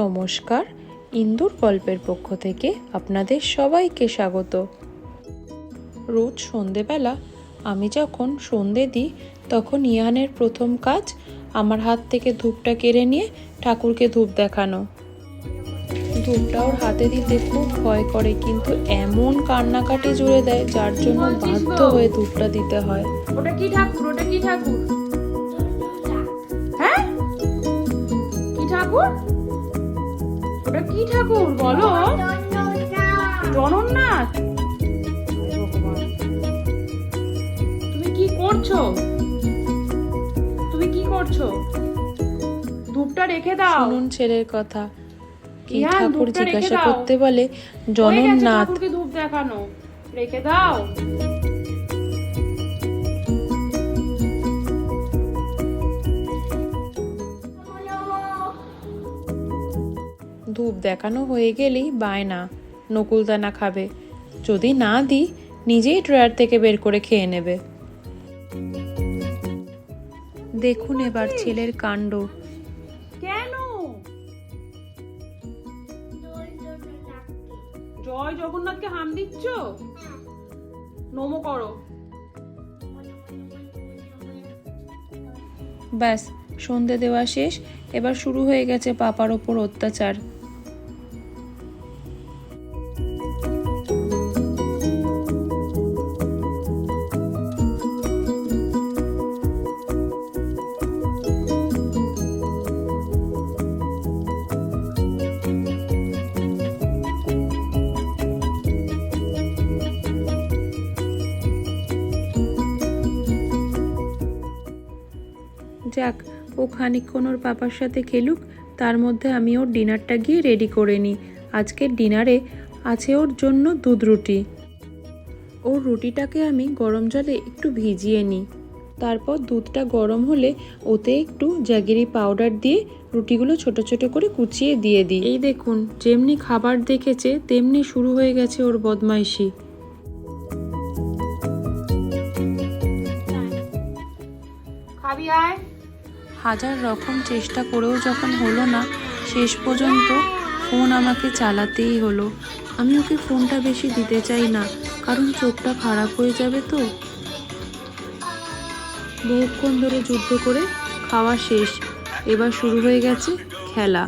নমস্কার। ইন্দুর গল্পের পক্ষ থেকে আপনাদের সবাইকে স্বাগত। রোজ সন্ধেবেলা আমি যখন সন্ধে দিই তখন ইহানের প্রথম কাজ আমার হাত থেকে ধূপটা কেড়ে নিয়ে ঠাকুরকে ধূপ দেখানো। ধূপটা ওর হাতে দিতে খুব ভয় করে কিন্তু এমন কান্নাকাটি জুড়ে দেয় যার জন্য বাধ্য হয়ে ধূপটা দিতে হয়। ওটা কি ঠাকুর? ওটা কি ঠাকুর? হ্যাঁ? কি ঠাকুর? ওটা কি ঠাকুর বলো? জগন্নাথ তুমি কি করছ? তুমি কি করছ? ধূপটা রেখে দাও। শুনুন ছেলের কথা। কি ঠাকুর জিজ্ঞাসা করতে বলে ঠাকুরকে ধূপ দেখানো। রেখে দাও। ধূপ দেখানো হয়ে গেলেই বায়না নকুলদানা খাবে। যদি না দিই নিজেই ড্রয়ার থেকে বের করে খেয়ে নেবে। দেখুন এবার ছেলের কাণ্ড। কেন? জয় জগন্নাথকে হাম দিচ্ছ? নমো করো। ব্যাস সন্ধে দেওয়া শেষ। এবার শুরু হয়ে গেছে পাপার ওপর অত্যাচার। যাক, ও খানিকক্ষণ ওর পাপার সাথে খেলুক, তার মধ্যে আমি ওর ডিনারটা গিয়ে রেডি করে নিই। আজকের ডিনারে আছে ওর জন্য দুধ রুটি। ওর রুটিটাকে আমি গরম জলে একটু ভিজিয়ে নিই। তারপর দুধটা গরম হলে ওতে একটু জ্যাগেরি পাউডার দিয়ে রুটিগুলো ছোট ছোট করে কুচিয়ে দিয়ে দিই। এই দেখুন, যেমনি খাবার দেখেছে, তেমনি শুরু হয়ে গেছে ওর বদমাইশি। খাবি আয়। হাজার রকম চেষ্টা করেও যখন হলো না, শেষ পর্যন্ত ফোন আমাকে চালাতেই হলো। আমি ওকে ফোনটা বেশি দিতে চাই না, কারণ চোখটা খারাপ হয়ে যাবে তো। বহুক্ষণ ধরে যুদ্ধ করে খাওয়া শেষ। এবার শুরু হয়ে গেছে খেলা।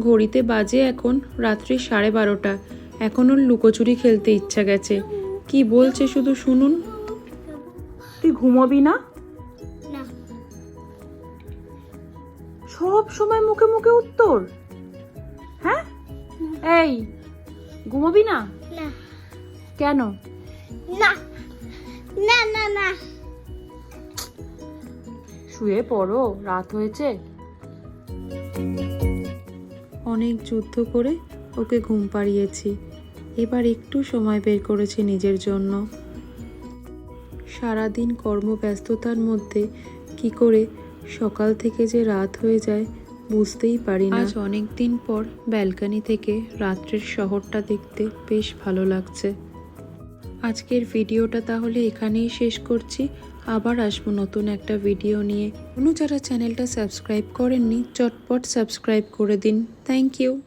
ঘড়িতে বাজে এখন রাত্রি সাড়ে বারোটা। এখন ওর লুকোচুরি খেলতে ইচ্ছা গেছে। কি বলছে শুধু শুনুন। তুই ঘুমোবি না? সব সময় মুখে মুখে উত্তর। হ্যাঁ? এই ঘুমোবি না? না। কেন? না। না না না। শুয়ে পড়ো রাত হয়েছে। অনেক যুদ্ধ করে ওকে ঘুম পাড়িয়েছি। এবার একটু সময় বের করেছি নিজের জন্য। সারাদিন কর্মব্যস্ততার মধ্যে কি করে সকাল থেকে যে রাত হয়ে যায়, বুঝতেই পারি না। আজ অনেক দিন পর ব্যালকানি থেকে রাত্রের শহরটা দেখতে বেশ ভালো লাগছে। আজকের ভিডিওটা তাহলে এখানেই শেষ করছি। আবার আসব নতুন একটা ভিডিও নিয়ে। কোনো যারা চ্যানেলটা সাবস্ক্রাইব করেননি, চটপট সাবস্ক্রাইব করে দিন। Thank you.